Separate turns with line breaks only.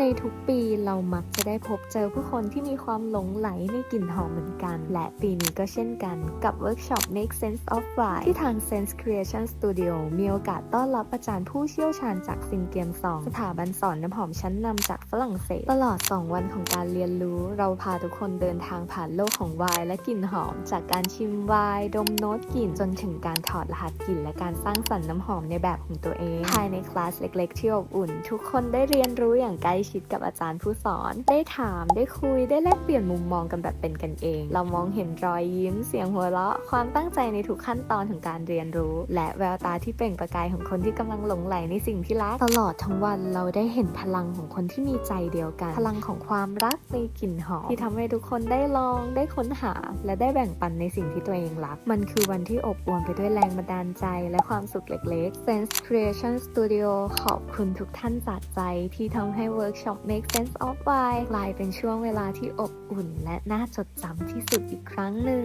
ในทุกปีเรามักจะได้พบเจอผู้คนที่มีความหลงไหลในกลิ่นหอมเหมือนกัน และปีนี้ก็เช่นกันกับเวิร์กช็อป Make Sense of Why ที่ทาง Sense Creation Studio มีโอกาสต้อนรับอาจารย์ผู้เชี่ยวชาญจากซิงเกียมซองสถาบันสอนน้ำหอมชั้นนำจากฝรั่งเศส ตลอด 2 วันของการเรียนรู้ เราพาทุกคนเดินทางผ่านโลกของไวน์และกลิ่นหอม จากการชิมไวน์ดมโน้ตกลิ่นจนถึงการถอดรหัสกลิ่นและการสร้างสรรค์น้ำหอมในแบบของตัวเองภายในคลาสเล็ก ๆ ที่อบอุ่น ทุกคนได้เรียนรู้อย่างใกล้ชิดกับอาจารย์ผู้สอน ได้ถามได้คุยได้แลกเปลี่ยนมุมมองกันแบบเป็นกันเอง เรามองเห็นรอยยิ้ม เสียงหัวเราะ ความตั้งใจในทุกขั้นตอนของการเรียนรู้ และแววตาที่เปล่งประกายของคนที่กำลังหลงไหลในสิ่งที่รักตลอดทั้งวันเราได้เห็นพลังของคนที่มีใจเดียวกัน พลังของความรักในกลิ่นหอมที่ทำให้ทุกคนได้ลองได้ค้นหา และได้แบ่งปันในสิ่งที่ตัวเองรัก มันคือวันที่อบอวลไปด้วยแรงบันดาลใจ และความสุขเล็กๆ Sense Creation Studio ขอบคุณทุกท่านจากใจที่ทำให้เวิร์กช็อป Make Sense of Why กลายเป็นช่วงเวลาที่อบอุ่น และน่าจดจำที่สุดอีกครั้งหนึ่ง